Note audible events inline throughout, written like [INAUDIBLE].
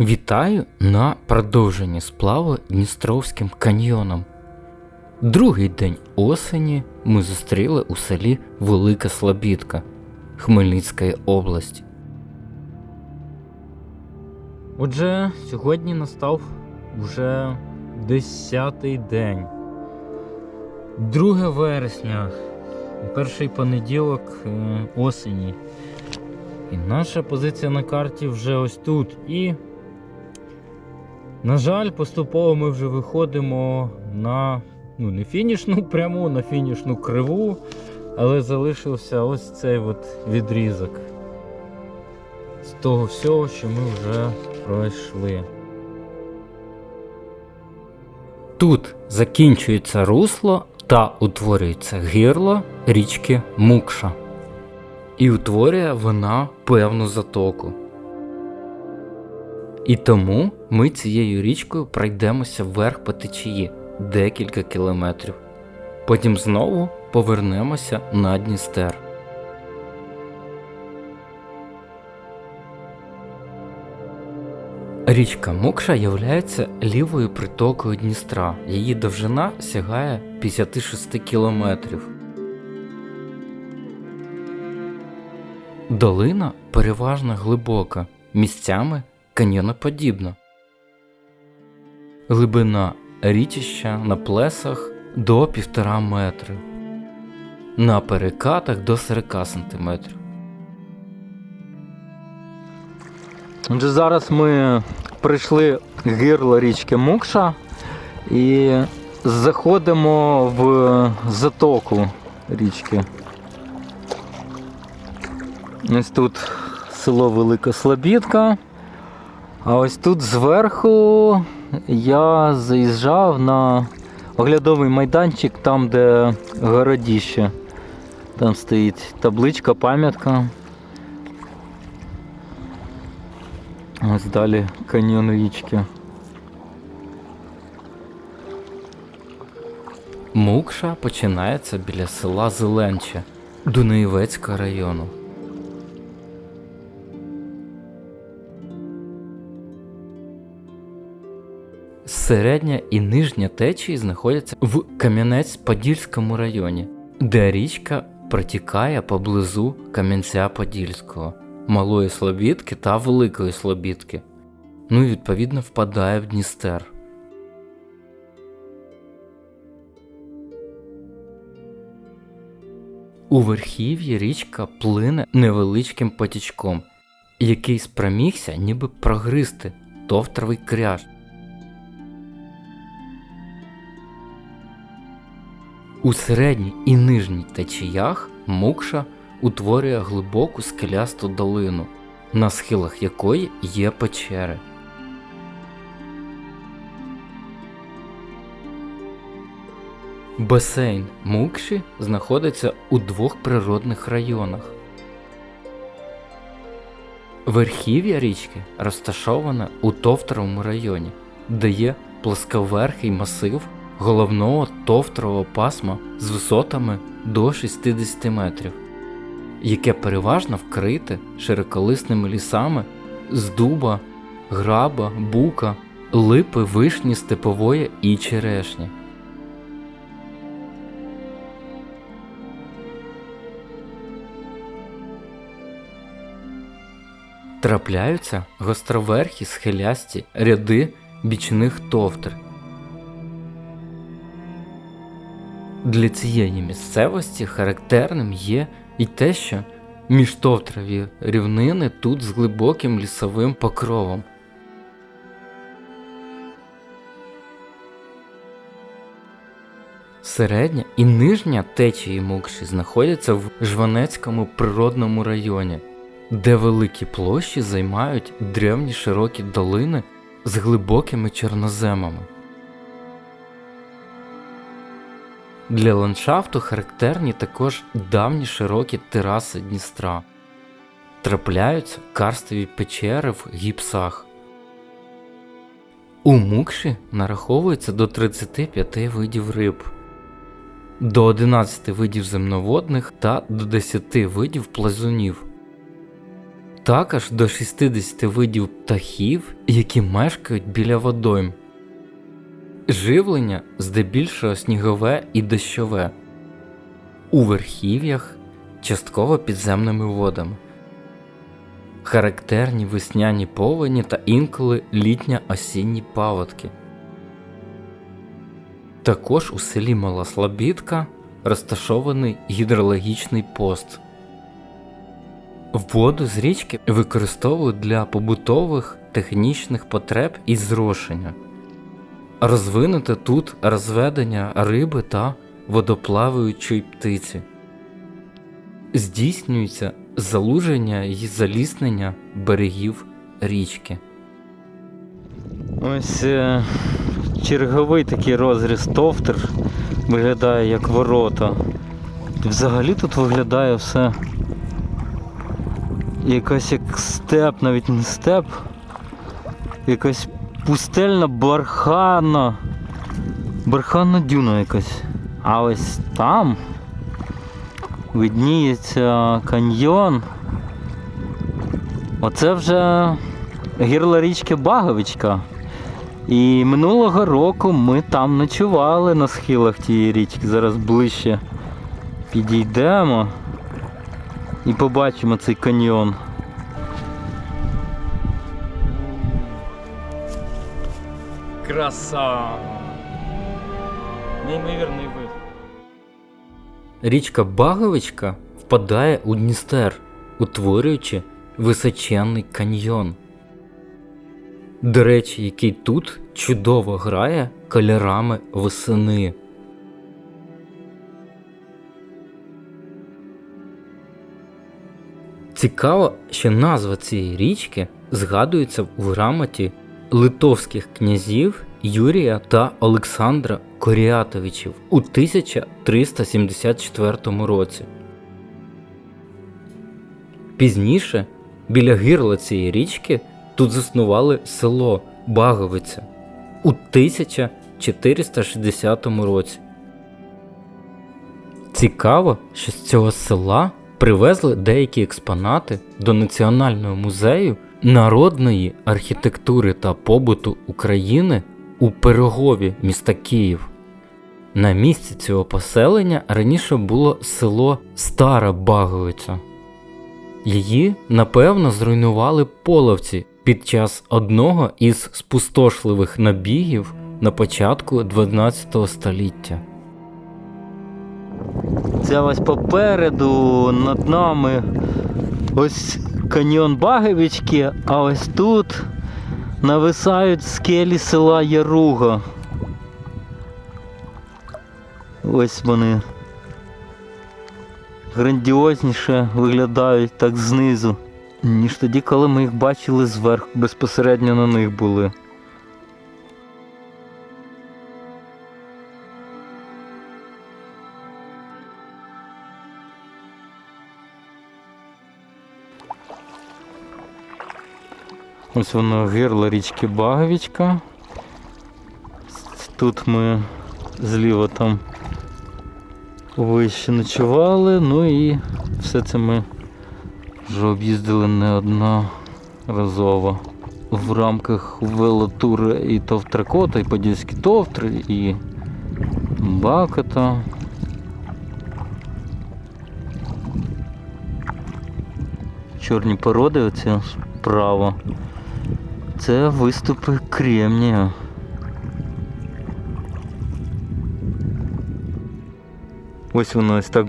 Вітаю на продовженні сплаву Дністровським каньйоном. Другий день осені ми зустріли у селі Велика Слобідка Хмельницької області. Отже, сьогодні настав вже 10-й день. 2 вересня, перший понеділок е, осені. І наша позиція на карті вже ось тут. І, на жаль, поступово ми вже виходимо на ну, не фінішну пряму, на фінішну криву, але залишився ось цей от відрізок з того всього, що ми вже пройшли. Тут закінчується русло та утворюється гирло річки Мукша. І утворює вона певну затоку. І тому ми цією річкою пройдемося вверх по течії декілька кілометрів. Потім знову повернемося на Дністер. Річка Мукша являється лівою притокою Дністра. Її довжина сягає 56 кілометрів. Долина переважно глибока, місцями каньйоноподібна. Глибина річища на плесах до 1,5 метри, на перекатах до 40 см. Отже, зараз ми прийшли гирло річки Мукша і заходимо в затоку річки. Ось тут село Велика Слобідка. А ось тут зверху я заїжджав на оглядовий майданчик, там, де городіще. Там стоїть табличка, пам'ятка. Ось далі каньйон річки. Мукша починається біля села Зеленче Дунаєвецького району. Середня і нижня течії знаходяться в Кам'янець-Подільському районі, де річка протікає поблизу Кам'янця-Подільського, Малої Слобідки та Великої Слобідки. Ну і відповідно впадає в Дністер. У верхів'ї річка плине невеличким потічком, який спромігся ніби прогризти товтровий кряж. У середній і нижній течіях Мукша утворює глибоку скелясту долину, на схилах якої є печери. Басейн Мукші знаходиться у двох природних районах. Верхів'я річки розташоване у Товтровому районі, де є плосковерхий масив головного товтрового пасма з висотами до 60 метрів, яке переважно вкрите широколисними лісами з дуба, граба, бука, липи, вишні, степової і черешні. Трапляються гостроверхі схилясті ряди бічних товтр. Для цієї місцевості характерним є і те, що міжтовтрові рівнини тут з глибоким лісовим покровом. Середня і нижня течії Мукші знаходяться в Жванецькому природному районі, де великі площі займають древні широкі долини з глибокими чорноземами. Для ландшафту характерні також давні широкі тераси Дністра. Трапляються карстові печери в гіпсах. У Мукші нараховується до 35 видів риб, до 11 видів земноводних та до 10 видів плазунів. також до 60 видів птахів, які мешкають біля водойм. Живлення здебільшого снігове і дощове. У верхів'ях частково підземними водами. Характерні весняні повені та інколи літня-осінні паводки. Також у селі Мала Слобідка розташований гідрологічний пост. Воду з річки використовують для побутових технічних потреб і зрошення. Розвинуте тут розведення риби та водоплаваючої птиці. Здійснюється залуження і заліснення берегів річки. Ось е, черговий такий розріз товтер виглядає як ворота. Взагалі тут виглядає все якось як степ, навіть не степ. Якась пустельна бархана. Барханна дюна якась. А ось там видніється каньйон. Оце вже гірла річки Баговичка. І минулого року ми там ночували на схилах тієї річки. Зараз ближче підійдемо і побачимо цей каньйон. Краса! Неймовірний вид. Річка Баговичка впадає у Дністер, утворюючи височенний каньйон. До речі, який тут чудово грає кольорами весени. Цікаво, що назва цієї річки згадується в грамоті литовських князів Юрія та Олександра Коріатовичів у 1374 році. Пізніше, біля гирла цієї річки, тут заснували село Баговиця у 1460 році. Цікаво, що з цього села привезли деякі експонати до Національного музею народної архітектури та побуту України у Пирогові міста Київ. На місці цього поселення раніше було село Стара Баговиця. Її, напевно, зруйнували половці під час одного із спустошливих набігів на початку 12 століття. Це ось попереду над нами ось каньйон Багевички, а ось тут нависають скелі села Яруга. Ось вони грандіозніше виглядають так знизу, ніж тоді, коли ми їх бачили зверху, безпосередньо на них були. Ось воно гирло річки Баговічка. Тут ми зліва там вище ночували, ну і все це ми вже об'їздили неодноразово. В рамках велотури і Товтракота, і Подільські товтри, і Бакота. Чорні породи оці справа. Це виступи кремнія. Ось воно ось так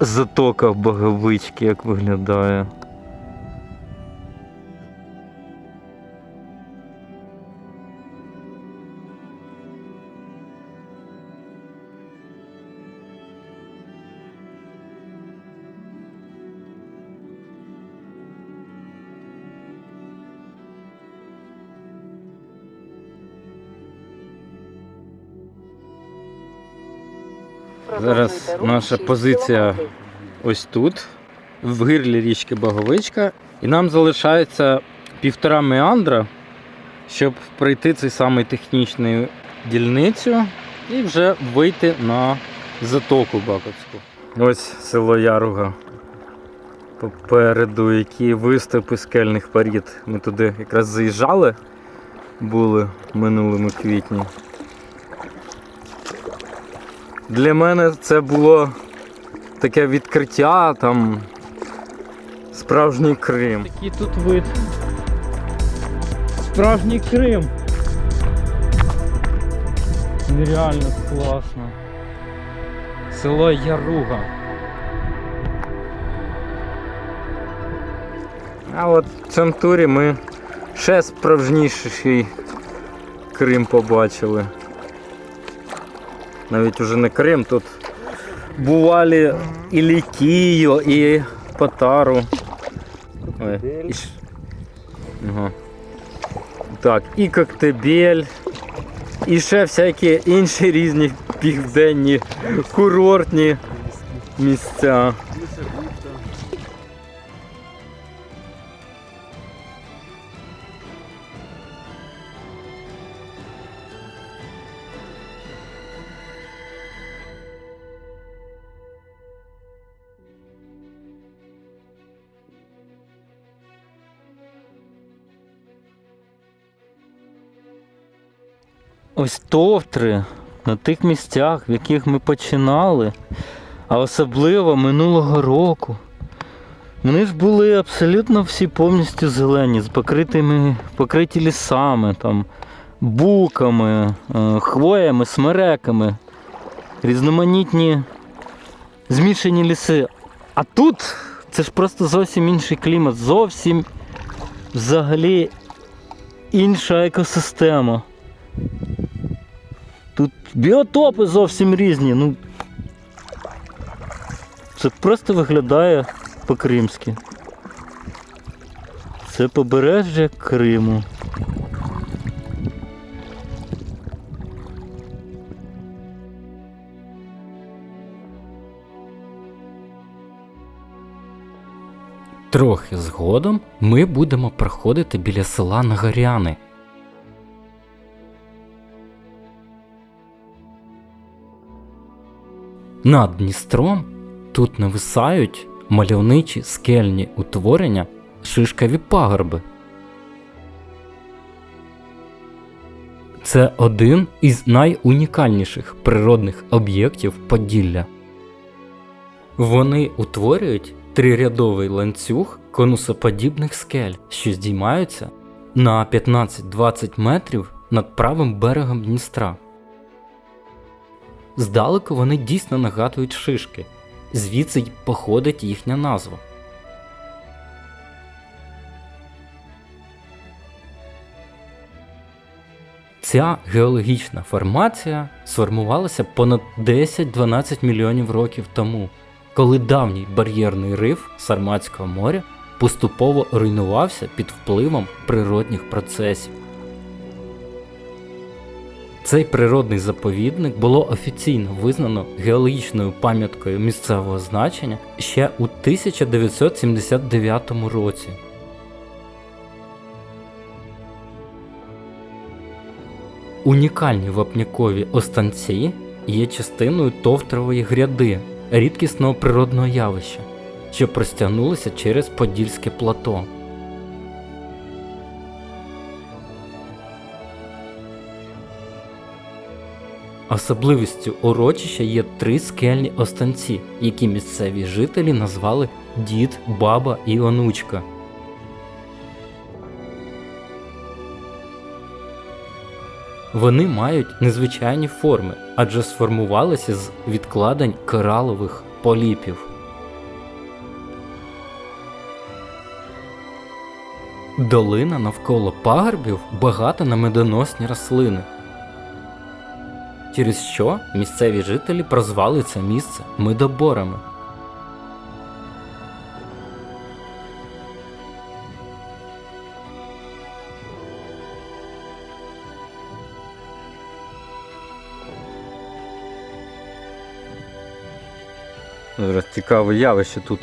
затока в Боговички, як виглядає. Наша позиція ось тут, в гирлі річки Боговичка. І нам залишається півтора меандра, щоб пройти цей самий технічний дільницю і вже вийти на затоку Бакотську. Ось село Яруга попереду, які виступи скельних порід. Ми туди якраз заїжджали, були в минулому квітні. Для мене це було таке відкриття, там справжній Крим. Такий тут вид. Справжній Крим. Нереально класно. Село Яруга. А от в цьому турі ми ще справжніший Крим побачили. Навіть уже не Крим, тут бували і Лікію, і Патару. Ой, і Ага. Так, і Коктебель, і ще всякі інші різні південні курортні місця. Ось товтри на тих місцях, в яких ми починали, а особливо минулого року. Вони ж були абсолютно всі повністю зелені, з покритими, покриті лісами, там, буками, е, хвоями, смереками, різноманітні змішані ліси. А тут це ж просто зовсім інший клімат, зовсім взагалі інша екосистема. Тут біотопи зовсім різні. Ну, це просто виглядає по-кримськи. Це побережжя Криму. Трохи згодом ми будемо проходити біля села Нагоряни. Над Дністром тут нависають мальовничі скельні утворення шишкаві пагорби. Це один із найунікальніших природних об'єктів Поділля. Вони утворюють трирядовий ланцюг конусоподібних скель, що здіймаються на 15-20 метрів над правим берегом Дністра. Здалеку вони дійсно нагадують шишки, звідси й походить їхня назва. Ця геологічна формація сформувалася понад 10-12 мільйонів років тому, коли давній бар'єрний риф Сарматського моря поступово руйнувався під впливом природних процесів. Цей природний заповідник було офіційно визнано геологічною пам'яткою місцевого значення ще у 1979 році. Унікальні вапнякові останці є частиною товтрової гряди, рідкісного природного явища, що простягнулося через Подільське плато. Особливістю урочища є три скельні останці, які місцеві жителі назвали Дід, Баба і Онучка. Вони мають незвичайні форми, адже сформувалися з відкладень коралових поліпів. Долина навколо пагорбів багата на медоносні рослини, через що місцеві жителі прозвали це місце медоборами. Зараз цікаве явище тут.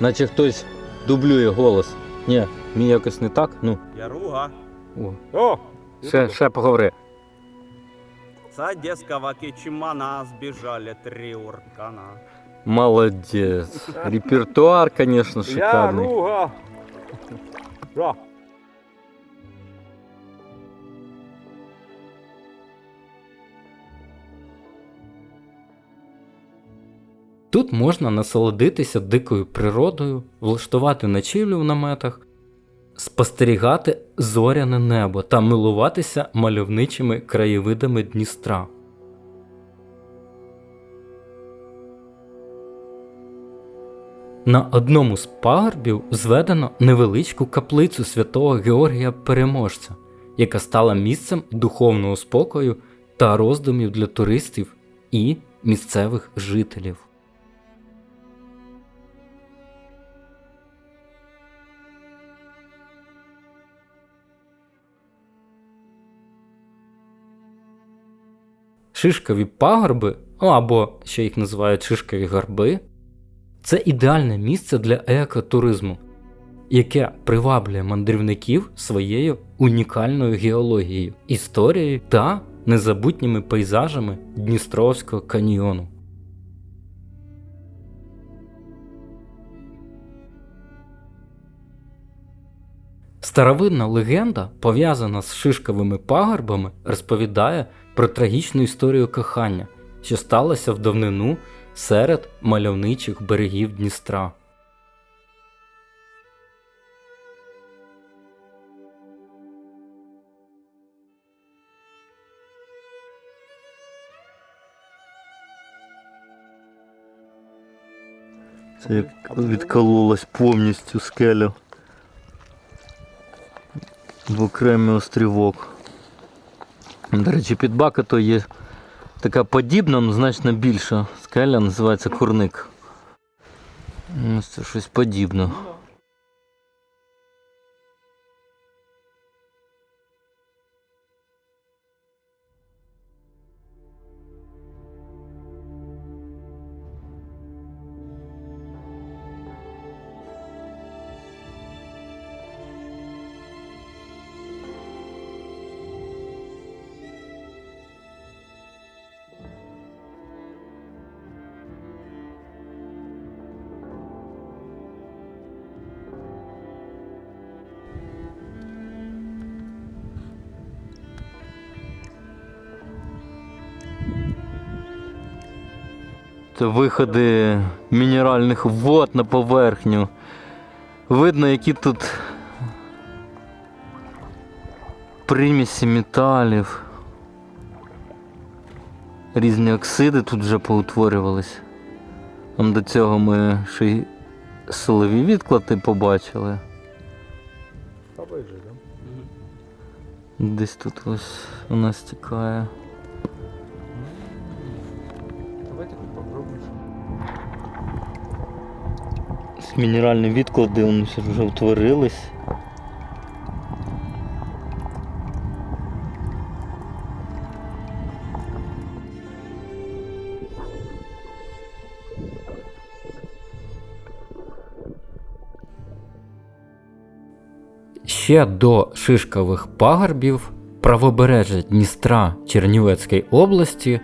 Наче хтось дублює голос. Ні, мені якось не так. Ну, Яруга. о. О! Ще, ще поговори. С одесского Кичмана сбежали три уркана. Молодець. Репертуар, звісно, шикарний. Яруга! Ра! Тут можна насолодитися дикою природою, влаштувати ночівлю в наметах, спостерігати зоряне небо та милуватися мальовничими краєвидами Дністра. На одному з пагорбів зведено невеличку каплицю святого Георгія Переможця, яка стала місцем духовного спокою та роздумів для туристів і місцевих жителів. Шишкові пагорби, або ще їх називають шишкові горби, це ідеальне місце для екотуризму, яке приваблює мандрівників своєю унікальною геологією, історією та незабутніми пейзажами Дністровського каньйону. Старовинна легенда, пов'язана з шишковими пагорбами, розповідає про трагічну історію кохання, що сталося в давнину серед мальовничих берегів Дністра. Це як відкололась повністю скеля в окремий острівок. До речі, під Бакато є така подібна, але значно більша скеля, називається курник. Ось це щось подібне. Виходи мінеральних вод на поверхню. Видно, які тут примісі металів. Різні оксиди тут вже поутворювались. Там до цього ми ще й силові відклади побачили. Десь тут ось у нас тікає. Попробуємо. Мінеральні відклади вони вже утворились. Ще до Шишкових пагорбів правобережжя Дністра Чернівецької області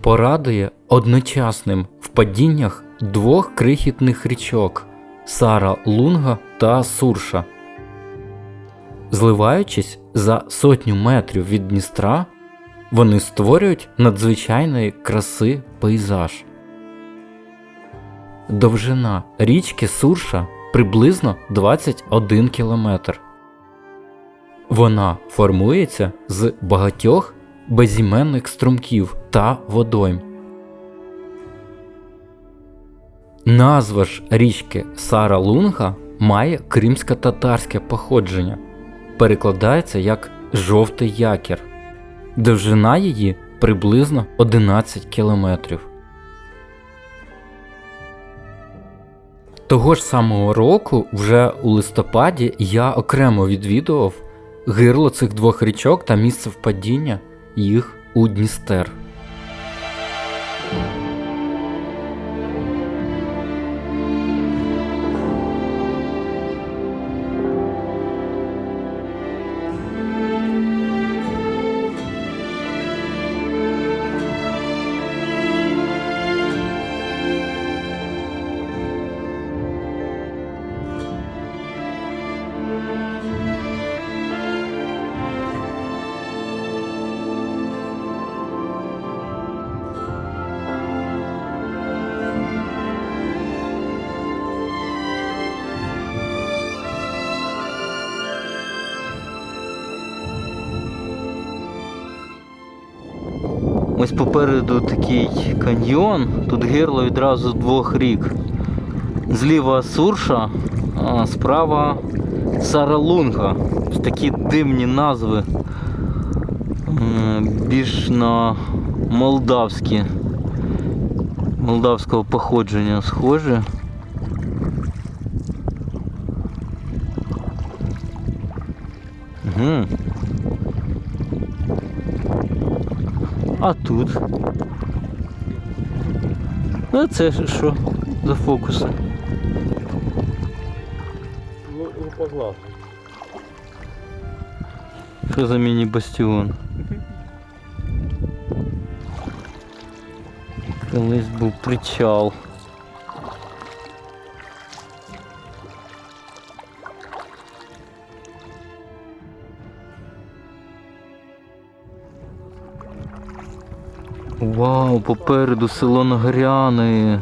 порадує одночасним впадіннях двох крихітних річок Сара Лунга та Сурша. Зливаючись за сотню метрів від Дністра, вони створюють надзвичайної краси пейзаж. Довжина річки Сурша приблизно 21 кілометр. Вона формується з багатьох безіменних струмків та водойм. Назва ж річки Сара Лунга має кримсько-татарське походження, перекладається як жовтий якір. Довжина її приблизно 11 кілометрів. Того ж самого року, вже у листопаді, я окремо відвідував гирло цих двох річок та місце впадіння їх у Дністер. Ось попереду такий каньйон, тут гирло відразу двох рік. Зліва Сурша, а справа Саралунга. Такі дивні назви. Більш на молдавські. Молдавського походження схожі. А тут. А це що за фокуси? Лу- Лупоглаз. Що за міні-бастіон? [LAUGHS] Колись був причал. Вау, попереду село Нагоряни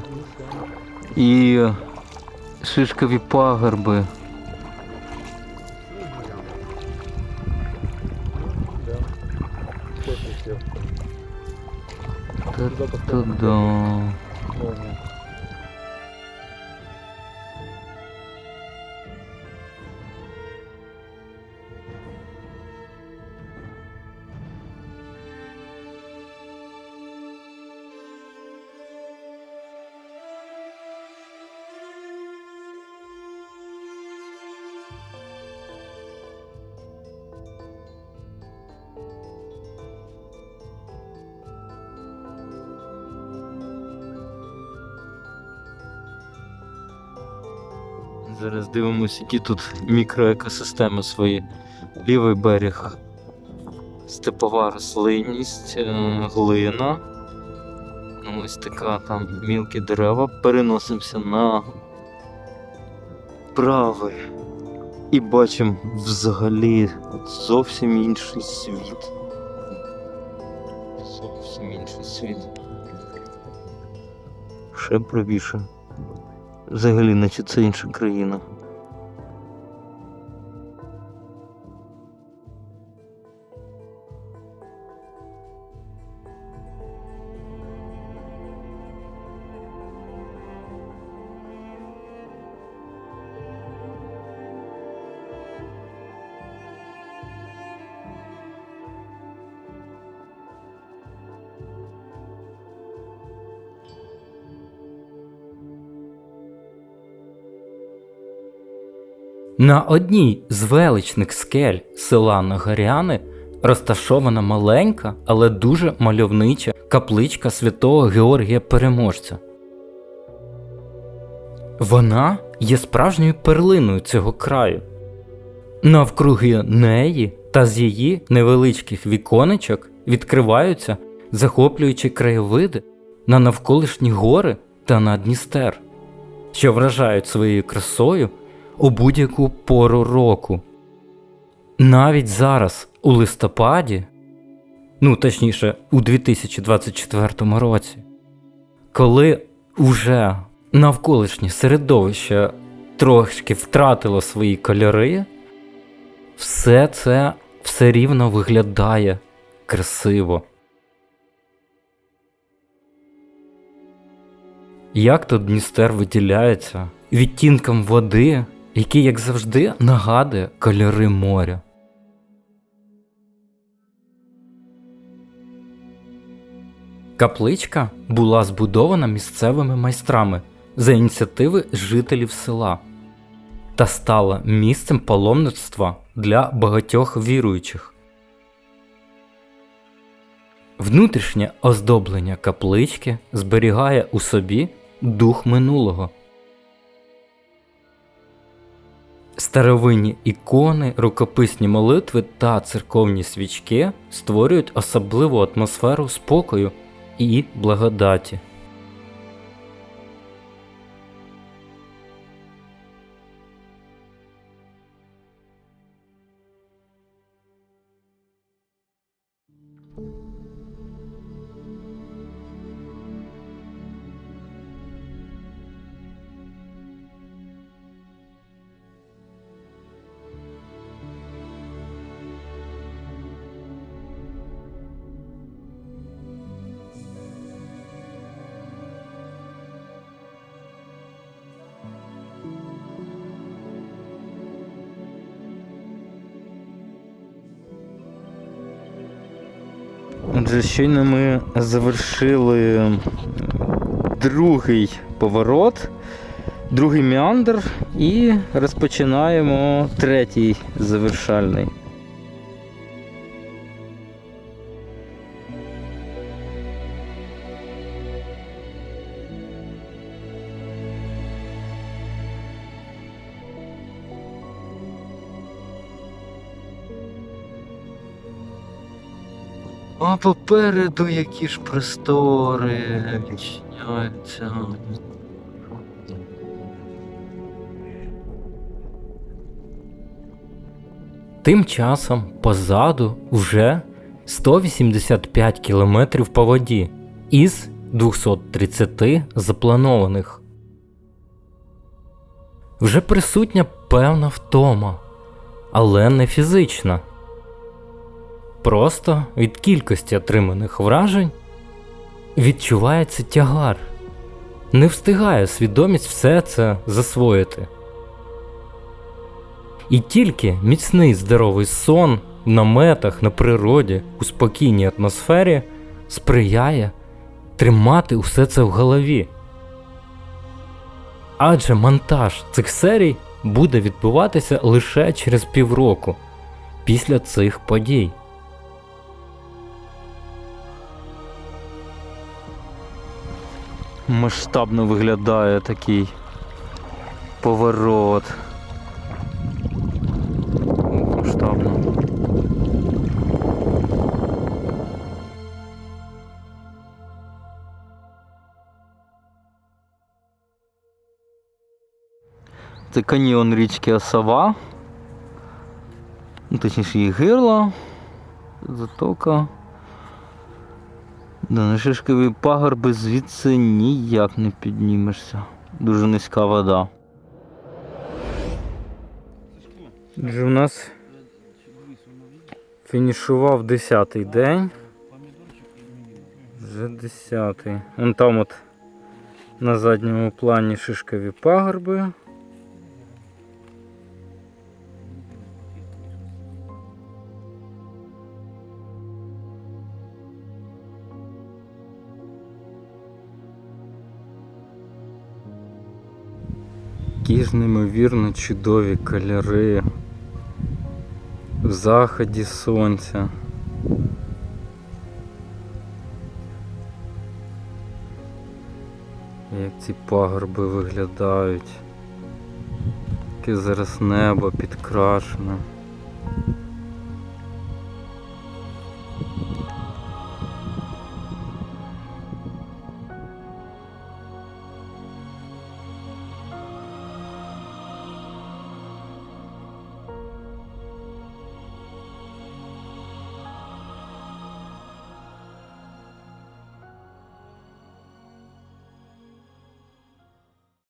і шишкові пагорби. Та-та-да. Зараз дивимося, які тут мікроекосистеми свої. Лівий берег. Степова рослинність, е, глина. Ну, Ось така там мілкі дерева. Переносимося на правий. І бачимо взагалі зовсім інший світ. Зовсім інший світ. Ще правіше. Взагалі, наче це інша країна. На одній з величних скель села Нагоряни розташована маленька, але дуже мальовнича капличка святого Георгія Переможця. Вона є справжньою перлиною цього краю. Навкруги неї та з її невеличких віконечок відкриваються захоплюючі краєвиди на навколишні гори та на Дністер, що вражають своєю красою у будь-яку пору року. Навіть зараз, у листопаді, ну точніше, у 2024 році, коли уже навколишнє середовище трошки втратило свої кольори, все це все рівно виглядає красиво. Як тут Дністер виділяється відтінком води, який, як завжди, нагадує кольори моря. Капличка була збудована місцевими майстрами за ініціативи жителів села та стала місцем паломництва для багатьох віруючих. Внутрішнє оздоблення каплички зберігає у собі дух минулого. Старовинні ікони, рукописні молитви та церковні свічки створюють особливу атмосферу спокою і благодаті. Отже, щойно ми завершили другий поворот, другий меандр і розпочинаємо третій завершальний. Попереду які ж простори відчиняються. Тим часом позаду вже 185 кілометрів по воді із 230 запланованих. Вже присутня певна втома, але не фізична. Просто від кількості отриманих вражень відчувається тягар. Не встигає свідомість все це засвоїти. І тільки міцний здоровий сон в наметах на природі у спокійній атмосфері сприяє тримати усе це в голові. Адже монтаж цих серій буде відбуватися лише через півроку після цих подій. Масштабно виглядає такий поворот. Масштабно. Це каньйон річки Осова. Ну, Точніше її гирло. Затока. Да, на шишкові пагорби звідси ніяк не піднімешся. Дуже низька вода. Отже, у нас фінішував 10-й день. Вже 10-й. Вон там от на задньому плані шишкові пагорби. Які ж неймовірно чудові кольори в заході сонця. Як ці пагорби виглядають. Яке зараз небо підкрашене.